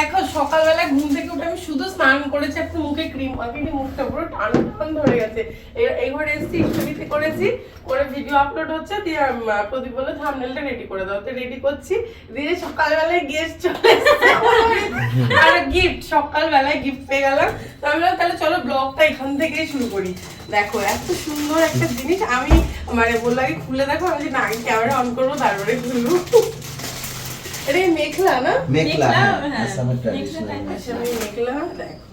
দেখো, সকালবেলা ঘুম থেকে উঠে আমি শুধু স্নান করেছি মুখে ক্রিম মাখিনি মুখটা পুরো টান টান ধরে গেছে। ইষ্টবিতে করেছি, করে ভিডিও আপলোড হচ্ছে, দিয়ে প্রদীপ বলে থামনেলটা রেডি করে দাও। তো রেডি করছি, দিয়ে সকালবেলায় গেস্ট চলে। আর গিফট সকালবেলায় গিফট পেয়ে গেলাম। তো আমি তাহলে চলো ব্লগটা এখান থেকেই শুরু করি। দেখো, এত সুন্দর একটা জিনিস, আমি মানে বললাম খুলে দেখো, আমি যে না ক্যামেরা অন করব, তারপরে খুলবো। এটা মেঘলা না? হ্যাঁ হ্যাঁ, আসামের ট্র্যাডিশনাল দেখো।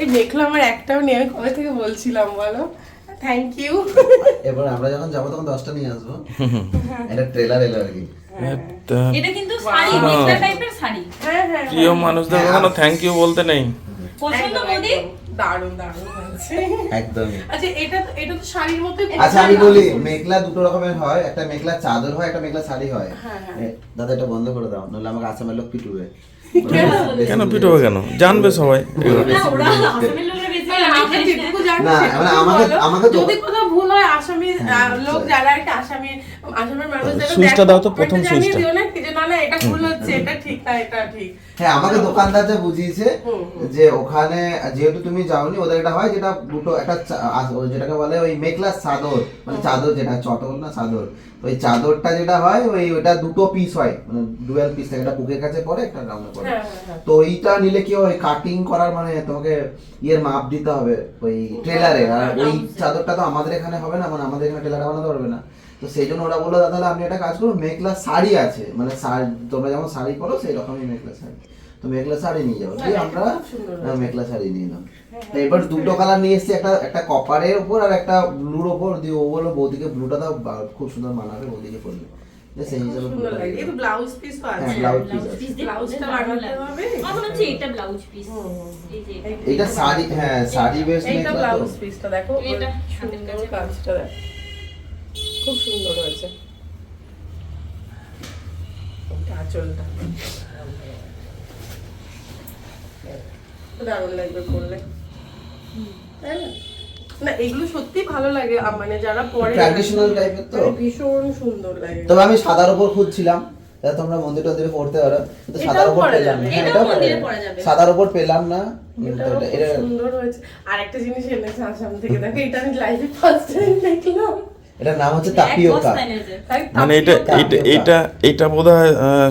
এই মেঘলা আমার একটাও নেই আমি কবে থেকে বলছিলাম বলো? থ্যাংক ইউ এবার আমরা যখন যাব তখন দশটা নিয়ে আসব। একটা ট্রেলার এলো আর কি। এটা এটা কিন্তু শাড়ি Wow. টাইপের শাড়ি। হ্যাঁ হ্যাঁ প্রিয় মানুষদের কখনো থ্যাংক ইউ বলতে নেই। পছন্দ মোদি। দারুণ দারুণ হয়েছে। একদমই। আচ্ছা এটা এটা তো শাড়ির মতোই আচ্ছা আমি বলি মেঘলা দুটো রকমের হয় একটা মেঘলা চাদর হয় একটা মেঘলা শাড়ি হয়। হ্যাঁ, হ্যাঁ। দাদা এটা বন্ধ করে দাও নাহলে আমাকে আসামের লোক পিটুবে। কেন? পিটবে কেন? জানবে সবাই। না ওরা আসামের লোকরা বেশি হ্যাঁ, আমরা যেটুকু জানি না, সেটুকুই মানে আমাকে- বলো। আমাকে যদি কোথাও ভুল হয় আসামি লোক আচ্ছা। যারা আর আসামি আসামের মানুষ সুইচটা দাও তো, প্রথম সুইচটা। দিও না যে না না এটা ভুল হচ্ছে এটা ঠিক না এটা ঠিক হ্যাঁ আমাকে দোকানদার যা বুঝিয়েছে। যে ওখানে যেহেতু তুমি যাওনি ওদের এটা হয় যেটা দুটো একটা যেটাকে বলে ওই মেঘলা চাদর মানে চাদর যেটা চটল না চাদর ওই চাদরটা যেটা হয় ওই ওটা দুটো পিস হয় মানে ডুয়েল পিস থাকে। একটা বুকের কাছে পড়ে একটা রাউন্ডে পড়ে। হ্যাঁ, হ্যাঁ, হ্যাঁ। তো এইটা নিলে কি হয় কাটিং করার মানে তোমাকে ইয়ের মাপ দিতে হবে ওই ট্রেলারে আর ওই চাদরটা তো আমাদের এখানে হবে না মানে আমাদের এখানে টেলার বানাতে পারবে না। তো সেই জন্য ওরা বলল দাদা তাহলে আপনি একটা কাজ করুন মেঘলা শাড়ি আছে। মানে শাড়ি তোমরা যেমন শাড়ি পরো সেই রকমই মেঘলা শাড়ি। তো মেঘলা শাড়ি নিয়ে যাব। দিয়ে আমরা খুব সুন্দর আহ, মেঘলা শাড়ি নিয়ে এলাম। তো এবার দুটো কালার নিয়ে এসেছি একটা একটা কপারের উপর আর একটা ব্লুর উপর। দিয়ে ও বলল বৌদিকে ব্লুটা দাও খুব সুন্দর মানাবে বৌদিকে পরলে সেই হিসাবে। ব্লাউজ পিস তো আছে। হ্যাঁ, ব্লাউজ পিস ব্লাউজটা দারুণ হবে? আমার হচ্ছে এটা ব্লাউজ পিস। শাড়ি হ্যাঁ শাড়ি ব্লাউজ পিসটা দেখো এটা সুন্দর কাজটা দেখো। খুব সুন্দর হয়েছে। আঁচলটা। দারুণ লাগবে করলে। তাই না? না এগুলো সত্যি ভালো লাগে মানে যারা পরে Traditional type-এর তো। ভীষণ সুন্দর লাগে। তবে আমি সাদার উপর খুঁজছিলাম যাতে তোমরা মন্দির টন্দিরে পড়তে পারো। কিন্তু সাদার উপর পেলাম না। এটাও এটাও পরা মন্দিরে যাবে। পরা যাবে। সাদার উপর পেলাম না। এটা- সুন্দর হয়েছে। আর জিনিস এনেছে আসাম থেকে। দেখো এটা আমি লাইভে ফার্স্ট টাইম দেখলাম। এটার নাম হচ্ছে তাপিওকা। মানে এটা এটা এটা এটা বোধ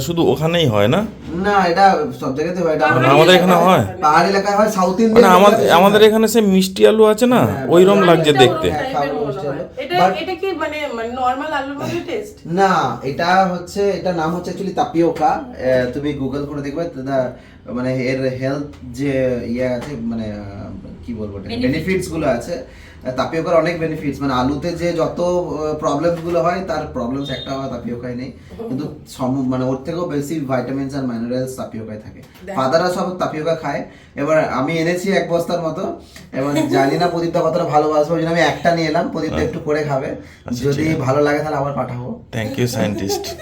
শুধু ওখানেই হয় না? না এটা সব জায়গাতে হয় এটা পাহাড়ি মানে আমাদের এখানে হয়? পাহাড়ি এলাকায় হয় সাউথ মানে ইন্ডিয়ান আমাদের আমাদের এখানে সে মিষ্টি আলু আছে না হ্যাঁ, ওইরকম লাগছে দেখতে হ্যাঁ, মনে মিষ্টি। আলু। এটা এটা কি মানে নরমাল আলুর মতো টেস্ট না এটা হচ্ছে এটা নাম হচ্ছে অ্যাকচুয়ালি তাপিওকা আহ, তুমি গুগল করে দেখবে মানে এর হেলথ যে ইয়ে আছে মানে কি বলব. বেনিফিটসগুলো আছে তাপিওকার অনেক বেনিফিটস মানে আলুতে যে যত প্রবলেমসগুলো হয় তার প্রবলেমস একটা হয় তাপিওকায় নেই। কিন্তু সম- মানে ওর থেকেও বেশি ভাইটামিনস আর মিনারেলস তাপিওকায় থাকে। ফাদাররা সব তাপিওকা খায়। এবার আমি এনেছি এক বস্তার মতো। এবার জানি না প্রদীপটা কতটা ভালোবাসবো ওই জন্য আমি একটা নিয়ে এলাম। প্রদীপটা একটু করে খাবে। আচ্ছা, যদি ভালো লাগে তাহলে আবার পাঠাবো। থ্যাংক ইউ সায়েন্টিস্ট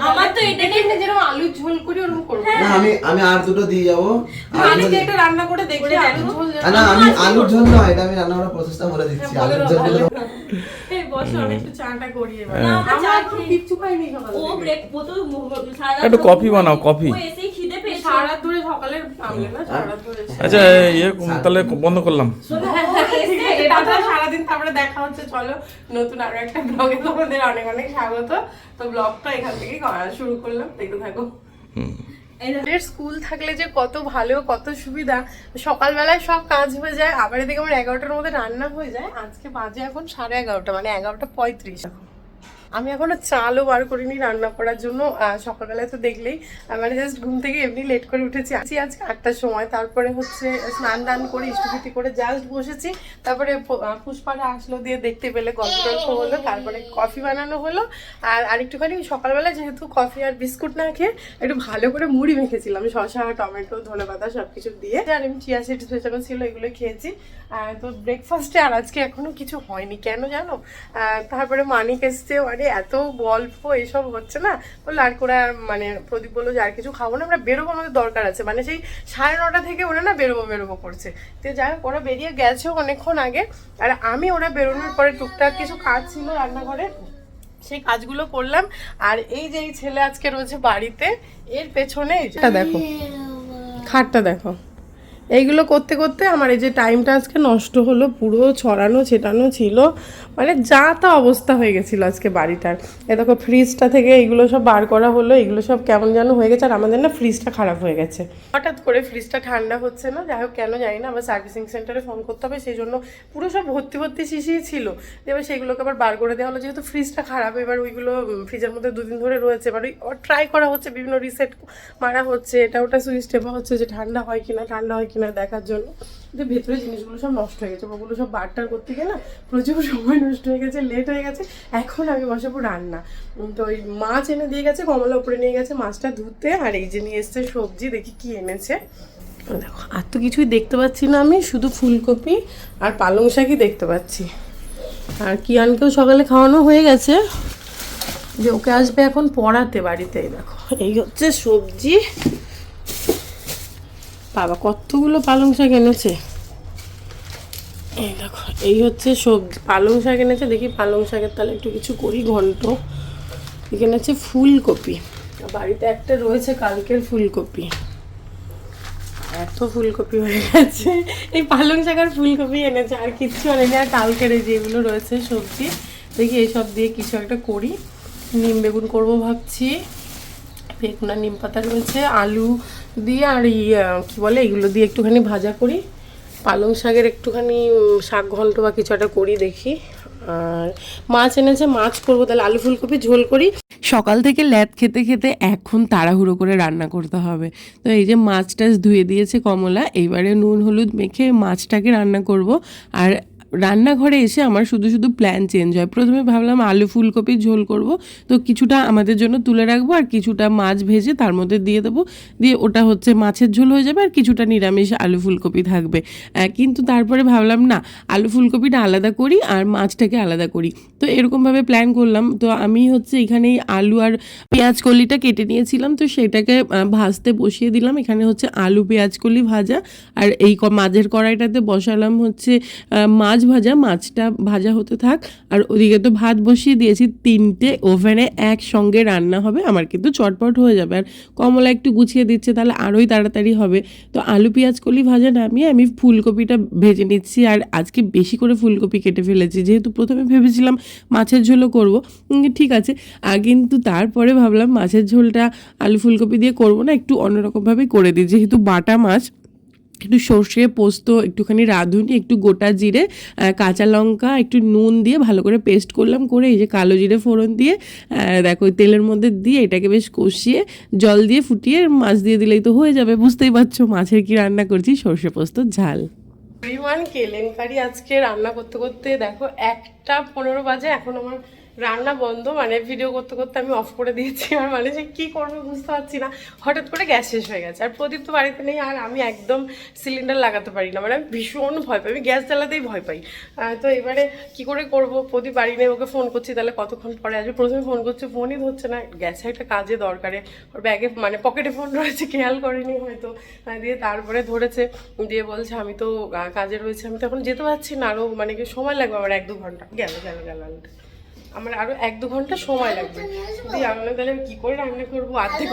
আমার তো- এটা যেরকম ঝোল করি ওরকম করব। না আমি আমি আর দুটো দিয়ে যাব। আমি রান্না করে দেখি না আমি আলুর এটা আমি রান্না করার প্রসেসটা বলে দিচ্ছি হ্যাঁ, আলুর এই বসো আমি একটু চাটা করি এবার হ্যাঁ। আমরা চা কিচ্ছু খাইনি সকাল ও ব্রেক ও তো সারা একটু কফি বানাও, কফি। ও এসেই খিদে পেয়েছে। সারা ধরে থামলে না সারা ধরে আচ্ছা ইয়ে তাহলে বন্ধ করলাম। হ্যাঁ, সারাদিন তারপরে দেখা হচ্ছে চলো নতুন আরও একটা ব্লগে তোমাদের অনেক অনেক স্বাগত। তো ব্লগটা এখান থেকে শুরু করলাম দেখতে থাকো। হুম। এদের স্কুল থাকলে যে কত ভালো, কত সুবিধা। সকালবেলায় সব কাজ হয়ে যায়, আবার এদিকে আমার এগারোটার মধ্যে রান্না হয়ে যায়। আজকে বাজে এখন সাড়ে এগারোটা মানে এগারোটা পঁয়ত্রিশ। আমি এখনও চালও বার করিনি রান্না করার জন্য সকালবেলায় তো দেখলেই মানে জাস্ট ঘুম থেকে এমনি লেট করে উঠেছি। আছি আজকে আটটার সময় তারপরে হচ্ছে স্নান টান করে ইষ্টপিটি করে জাস্ট বসেছি। তারপরে প- আহ, পুষ্পারা আসলো দিয়ে দেখতে পেলে গল্প টল্প হলো তারপরে কফি বানানো হলো। আর আরেকটুখানি সকালবেলা যেহেতু কফি আর বিস্কুট না খেয়ে একটু ভালো করে মুড়ি মেখেছিলাম শসা টমেটো ধনে পাতা সব কিছু দিয়ে। আর আমি চিয়া সিডস ভেজানো ছিল এগুলো খেয়েছি। তো ব্রেকফাস্টে আর আজকে এখনও কিছু হয়নি কেন জানো? তারপরে মানিক এসছে মানে এত গল্প এসব হচ্ছে না? বলল আর করে মানে প্রদীপ বলল যে আর কিছু খাব না, আমরা বেরোবো আমাদের দরকার আছে। মানে সেই সাড়ে নটা থেকে ওরা না বেরোবো বেরোবো করছে। তো যাই হোক, ওরা বেরিয়ে গেছে অনেকক্ষণ আগে। আর আমি ওরা বেরোনোর পরে টুকটাক কিছু কাজ ছিল রান্নাঘরে, সেই কাজগুলো করলাম। আর এই যে এই ছেলে আজকে রয়েছে বাড়িতে, এর পেছনে দেখো। খাটটা দেখো। এইগুলো করতে করতে আমার এই যে টাইমটা আজকে নষ্ট হলো, পুরো ছড়ানো, ছেটানো ছিল। মানে যা তা অবস্থা হয়ে গেছিল আজকে বাড়িটার। এ দেখো ফ্রিজটা থেকে এইগুলো সব বার করা হলো এগুলো সব কেমন যেন হয়ে গেছে, আর আমাদের না ফ্রিজটা খারাপ হয়ে গেছে। হঠাৎ করে ফ্রিজটা ঠান্ডা হচ্ছে না, যাই হোক, কেন জানি না, আবার সার্ভিসিং সেন্টারে ফোন করতে হবে, সেই জন্য পুরো সব ভর্তি ভর্তি শিশিই ছিল। এবার সেগুলোকে আবার বার করে দেওয়া হলো, যেহেতু ফ্রিজটা খারাপ, এবার ওইগুলো ফ্রিজের মধ্যে দুদিন ধরে রয়েছে, এবার ওই ট্রাই করা হচ্ছে, বিভিন্ন রিসেট মারা হচ্ছে, এটা ওটা সুইচ টেপা হচ্ছে যে ঠান্ডা হয় কিনা, ঠান্ডা হয় কিনা দেখার জন্য। ভেতরে জিনিসগুলো সব নষ্ট হয়ে গেছে। ওগুলো সব বারটার করতে গিয়ে না প্রচুর সময় নষ্ট হয়ে গেছে লেট হয়ে গেছে। এখন আমি বসাবো রান্না। তো ওই মাছ এনে দিয়ে গেছে, কমলা উপরে নিয়ে গেছে, মাছটা ধুতে আর এই যে নিয়ে এসছে সবজি, দেখি কি এনেছে। দেখো, আর তো কিছুই দেখতে পাচ্ছি না আমি, শুধু ফুলকপি আর পালং শাকই দেখতে পাচ্ছি। আর কিয়ানকেও সকালে খাওয়ানো হয়ে গেছে। যে ওকে আসবে এখন পড়াতে বাড়িতে, দেখো। এই হচ্ছে সবজি। বাবা, কতগুলো পালং শাক এনেছে? এই দেখো, এই হচ্ছে সবজি পালং শাক এনেছে, দেখি পালং শাকের তাহলে একটু কিছু করি, ঘন্ট। এখানে আছে ফুলকপি। বাড়িতে একটা রয়েছে কালকের ফুলকপি। এত ফুলকপি হয়ে গেছে। এই পালং শাক আর ফুলকপি এনেছে, আর কিচ্ছু আনেনি। আর কালকের এই যেগুলো রয়েছে সবজি, দেখি এইসব দিয়ে কিছু একটা করি। নিম বেগুন করব ভাবছি। বেগুন নিম পাতা রয়েছে আলু দিয়ে আর আহ, কি বলে এগুলো দিয়ে একটুখানি ভাজা করি। পালং শাকের একটুখানি শাক ঘন্ট বা কিছু একটা করি দেখি। আর মাছ এনেছে মাছ করব তাহলে আলু ফুলকপি ঝোল করি। সকাল থেকে ল্যাদ খেতে খেতে এখন তাড়াহুড়ো করে রান্না করতে হবে। তো এই যে মাছ টাছ ধুয়ে দিয়েছে কমলা এইবারে নুন হলুদ মেখে মাছটাকে রান্না করব। আর রান্নাঘরে এসে আমার শুধু শুধু প্ল্যান চেঞ্জ হয়। প্রথমে ভাবলাম আলু ফুলকপির ঝোল করব, তো কিছুটা আমাদের জন্য তুলে রাখব আর কিছুটা মাছ ভেজে তার মধ্যে দিয়ে দেবো। দিয়ে ওটা হচ্ছে মাছের ঝোল হয়ে যাবে আর কিছুটা নিরামিষ আলু ফুলকপি থাকবে। কিন্তু তারপরে ভাবলাম না, আলু ফুলকপিটা আলাদা করি আর মাছটাকে আলাদা করি। তো এরকমভাবে প্ল্যান করলাম। তো আমি হচ্ছে এখানেই আলু আর পেঁয়াজ কলিটা কেটে নিয়েছিলাম, তো সেটাকে ভাজতে বসিয়ে দিলাম। এখানে হচ্ছে আলু পেঁয়াজ কলি ভাজা আর এই মাঝের কড়াইটাতে বসালাম হচ্ছে মাছ ভাজা, মাছটা ভাজা হতে থাক। আর ওদিকে তো ভাত বসিয়ে দিয়েছি, তিনটে ওভেনে একসঙ্গে রান্না হবে, আমার কিন্তু চটপট হয়ে যাবে। আর কমলা একটু গুছিয়ে দিচ্ছে, তাহলে আরোই তাড়াতাড়ি হবে। তো আলু, পেঁয়াজ, কলি ভাজা নামিয়ে আমি ফুলকপিটা ভেজে নিচ্ছি, আর আজকে বেশি করে ফুলকপি কেটে ফেলেছি। যেহেতু প্রথমে ভেবেছিলাম মাছের ঝোলও করব ঠিক আছে। আর কিন্তু তারপরে ভাবলাম মাছের ঝোলটা আলু ফুলকপি দিয়ে করব না, একটু অন্যরকমভাবে করে দিই। যেহেতু বাটা মাছ একটু সর্ষে পোস্ত, একটুখানি রাঁধুনি, একটু গোটা জিরে কাঁচা লঙ্কা, একটু নুন দিয়ে ভালো করে পেস্ট করলাম, করে এই যে কালো জিরে ফোড়ন দিয়ে দেখো তেলের মধ্যে দিয়ে এটাকে বেশ কষিয়ে জল দিয়ে ফুটিয়ে মাছ দিয়ে দিলেই তো হয়ে যাবে, বুঝতেই পারছ? মাছের কি রান্না করছি? সর্ষে পোস্ত ঝাল। পরিমাণ কেলেঙ্কারি আজকে রান্না করতে করতে দেখো একটা পনেরো বাজে, এখন আমার রান্না বন্ধ মানে ভিডিও করতে করতে আমি অফ করে দিয়েছি। আর মানে যে কী করব বুঝতে পারছি না। হঠাৎ করে গ্যাস শেষ হয়ে গেছে। আর প্রদীপ তো বাড়িতে নেই, আর আমি একদম সিলিন্ডার লাগাতে পারি না। মানে আমি ভীষণ ভয় পাই। আমি গ্যাস জ্বালাতেই ভয় পাই। তো এবারে কি করে করব? প্রদীপ বাড়ি নেই, ওকে ফোন করছি। তাহলে কতক্ষণ পরে আসবে? প্রথমে ফোন করছে ফোনই ধরছে না। গ্যাসে একটা কাজে দরকারে। ওর ব্যাগে মানে পকেটে ফোন রয়েছে, খেয়াল করেনি হয়তো। দিয়ে তারপরে ধরেছে, দিয়ে বলছে, আমি তো কাজে রয়েছে। আমি তো এখন যেতে পারছি না। আরও মানে কি সময় লাগবে আমার এক দু ঘণ্টা? গেল গেল গেল। আমার আরও এক দু ঘণ্টা সময় লাগবে। দিয়ে আমি তাহলে কি করে রান্না করব? অর্ধেক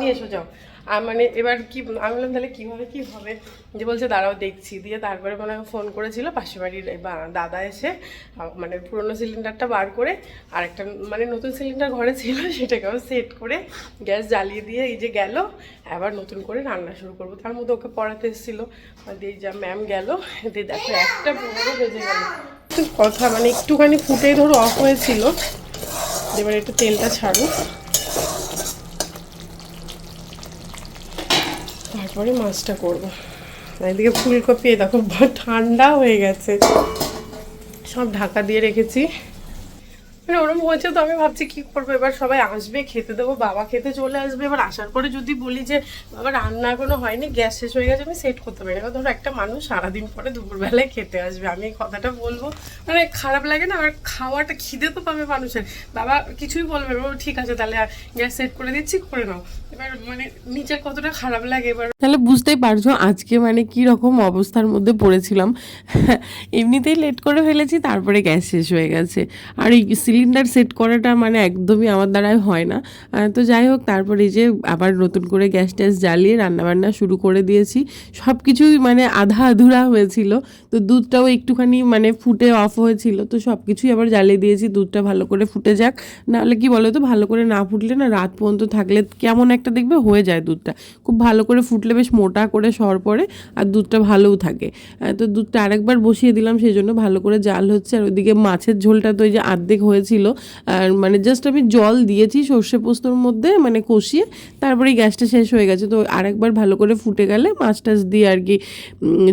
নিয়ে এসো যাও। আর মানে এবার কি আমি বললাম তাহলে কীভাবে কী হবে যে বলছে দাঁড়াও দেখছি। দিয়ে তারপরে মনে ফোন করেছিল পাশের বাড়ির দাদা এসে মানে পুরোনো সিলিন্ডারটা বার করে আর একটা মানে নতুন সিলিন্ডার ঘরে ছিল সেটাকেও সেট করে গ্যাস জ্বালিয়ে দিয়ে এই যে গেল আবার নতুন করে রান্না শুরু করব। তার মধ্যে ওকে পড়াতে এসেছিল। দিয়ে যা ম্যাম গেল। দিয়ে দেখো একটা পনেরো বেজে গেল। কথা মানে একটুখানি ফুটেই ধরো অফ হয়েছিল। এবার একটু তেলটা ছাড়ুক তারপরে মাছটা করব। এদিকে ফুলকপি দেখো, ঠান্ডা হয়ে গেছে। সব ঢাকা দিয়ে রেখেছি। মানে ওরম হয়েছে তো আমি ভাবছি কি করব? এবার সবাই আসবে, খেতে দেবো, বাবা খেতে চলে আসবে। এবার আসার পরে যদি বলি যে, বাবা, রান্না কোনো হয়নি, গ্যাস শেষ হয়ে গেছে, আমি সেট করতে পারি না। ধরো একটা মানুষ সারাদিন পরে দুপুরবেলায় খেতে আসবে। আমি কথাটা বলব। মানে খারাপ লাগে না, আর খাওয়াটা খিদে তো পাবে মানুষের। বাবা কিছুই বলবে ঠিক আছে, তাহলে গ্যাস সেট করে দিচ্ছি, করে নাও। মানে কতটা খারাপ লাগে এবার। তাহলে বুঝতেই পারছ, আজকে মানে কি রকম অবস্থার মধ্যে পড়েছিলাম। এমনিতেই লেট করে ফেলেছি, তারপরে গ্যাস শেষ হয়ে গেছে। আর এই সিলিন্ডার সেট করাটা মানে একদমই আমার দ্বারাই হয় না। তো যাই হোক, তারপরে যে আবার নতুন করে গ্যাস ট্যাস জ্বালিয়ে রান্নাবান্না শুরু করে দিয়েছি। সব কিছুই মানে আধা আধুরা হয়েছিল, তো দুধটাও একটুখানি মানে ফুটে অফ হয়েছিল, তো সব কিছুই আবার জ্বালিয়ে দিয়েছি। দুধটা ভালো করে ফুটে যাক, নাহলে কি বলো তো ভালো করে না ফুটলে না রাত পর্যন্ত থাকলে কেমন একটা দেখবে হয়ে যায় দুধটা। খুব ভালো করে ফুটলে বেশ মোটা করে সর পড়ে আর দুধটা ভালোও থাকে। তো দুধটা আরেকবার বসিয়ে দিলাম সেই জন্য ভালো করে জাল হচ্ছে আর ওইদিকে মাছের ঝোলটা তো ওই যে আর্ধেক হয়েছিল। আর মানে জাস্ট আমি জল দিয়েছি সর্ষে পোস্তর মধ্যে মানে কষিয়ে, তারপরে গ্যাসটা শেষ হয়ে গেছে। তো আরেকবার ভালো করে ফুটে গেলে মাছ টাছ দিয়ে আর কি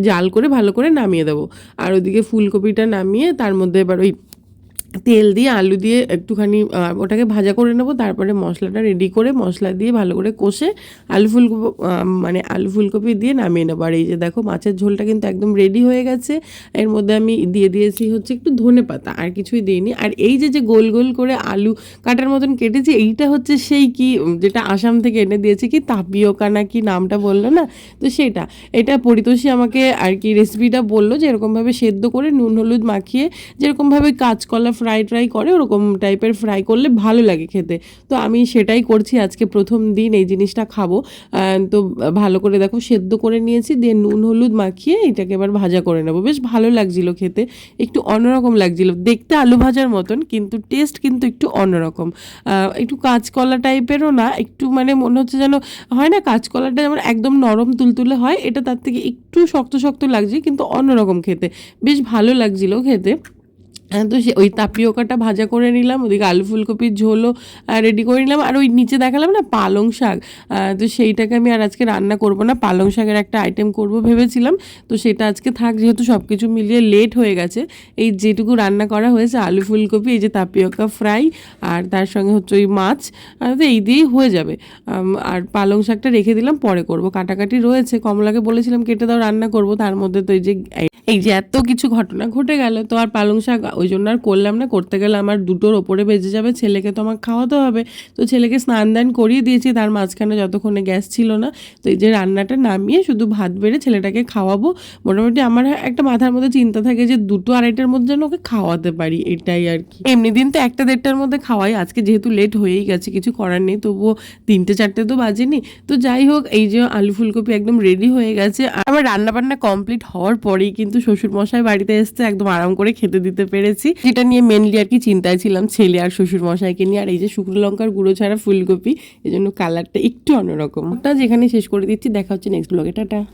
জাল করে ভালো করে নামিয়ে দেবো। আর ওইদিকে ফুলকপিটা নামিয়ে তার মধ্যে এবার ওই তেল দিয়ে, আলু দিয়ে একটুখানি ওটাকে ভাজা করে নেব, তারপরে মশলাটা রেডি করে মশলা দিয়ে ভালো করে কষে আলু ফুলকপি মানে আলু ফুলকপি দিয়ে নামিয়ে নেব। আর এই যে দেখো, মাছের ঝোলটা কিন্তু একদম রেডি হয়ে গেছে। এর মধ্যে আমি দিয়ে দিয়েছি হচ্ছে একটু ধনে পাতা, আর কিছুই দিইনি। আর এই যে যে গোল গোল করে আলু কাটার মতন কেটেছি, এইটা হচ্ছে সেই কি যেটা আসাম থেকে এনে দিয়েছে কি, তাপিওকা না কি নামটা বলল না? তো সেটা, এটা পরিতোষী আমাকে আর কি রেসিপিটা বলল যে এরকমভাবে সেদ্ধ করে নুন, হলুদ মাখিয়ে, যেরকমভাবে কাঁচকলা ফ্রাই ট্রাই করে, ওরকম টাইপের ফ্রাই করলে ভালো লাগে খেতে। তো আমি সেটাই করছি আজকে প্রথম দিন এই জিনিসটা খাব। তো ভালো করে দেখো সেদ্ধ করে নিয়েছি, দিয়ে নুন, হলুদ মাখিয়ে এটাকে এবার ভাজা করে নেব। বেশ ভালো লাগছিল খেতে, একটু অন্যরকম লাগছিল। দেখতে আলু ভাজার মতন, কিন্তু টেস্ট কিন্তু একটু অন্যরকম। একটু কাঁচকলা টাইপেরও না, একটু মানে মনে হচ্ছে যেন হয় না, কাঁচকলাটা যেমন একদম নরম তুলতুলে হয়, এটা তার থেকে একটু শক্ত শক্ত লাগছে, কিন্তু অন্যরকম খেতে। বেশ ভালো লাগছিল খেতে। তো সে ওই তাপিওকাটা ভাজা করে নিলাম, ওদিকে আলু ফুলকপির ঝোলও রেডি করে নিলাম। আর ওই নিচে দেখালাম না, পালং শাক। তো সেইটাকে আমি আর আজকে রান্না করব না, পালং শাকের একটা আইটেম করব ভেবেছিলাম। তো সেটা আজকে থাক, যেহেতু সব কিছু মিলিয়ে লেট হয়ে গেছে। এই যেটুকু রান্না করা হয়েছে, আলু ফুলকপি, এই যে তাপিওকা ফ্রাই আর তার সঙ্গে হচ্ছে ওই মাছ তো এই দিয়েই হয়ে যাবে। আর পালং শাকটা রেখে দিলাম, পরে করব। কাটাকাটি রয়েছে, কমলাকে বলেছিলাম, কেটে দাও, রান্না করব। তার মধ্যে তো এই যে এই যে এত কিছু ঘটনা ঘটে গেল, তো আর পালং শাক ওই জন্য আর করলাম না। করতে গেলে আমার দুটোর ওপরে বেজে যাবে, ছেলেকে তো আমার খাওয়াতে হবে। তো ছেলেকে স্নান দান করিয়ে দিয়েছি, তার মাঝখানে যতক্ষণে গ্যাস ছিল না। তো এই যে রান্নাটা নামিয়ে শুধু ভাত বেড়ে ছেলেটাকে খাওয়াবো। মোটামুটি আমার একটা মাথার মধ্যে চিন্তা থাকে যে দুটো আড়াইটার মধ্যে যেন ওকে খাওয়াতে পারি, এটাই আর কি। এমনি দিন তো একটা দেড়টার মধ্যে খাওয়াই, আজকে যেহেতু লেট হয়েই গেছে, কিছু করার নেই, তবুও তিনটে চারটে তো বাজেনি। তো যাই হোক, এই যে আলু ফুলকপি একদম রেডি হয়ে গেছে। আমার রান্না বান্না কমপ্লিট হওয়ার পরেই কিন্তু শ্বশুর মশাই বাড়িতে এসছে, একদম আরাম করে খেতে দিতে পেরেছি। যেটা নিয়ে মেনলি আর কি চিন্তায় ছিলাম, ছেলে আর শ্বশুর মশাইকে নিয়ে। আর এই যে শুকনো লঙ্কার গুঁড়ো ছাড়া ফুলকপি এই জন্য কালারটা একটু অন্যরকম। ওটা যেখানে শেষ করে দিচ্ছি, দেখা হচ্ছে নেক্সট ব্লগে টাটা।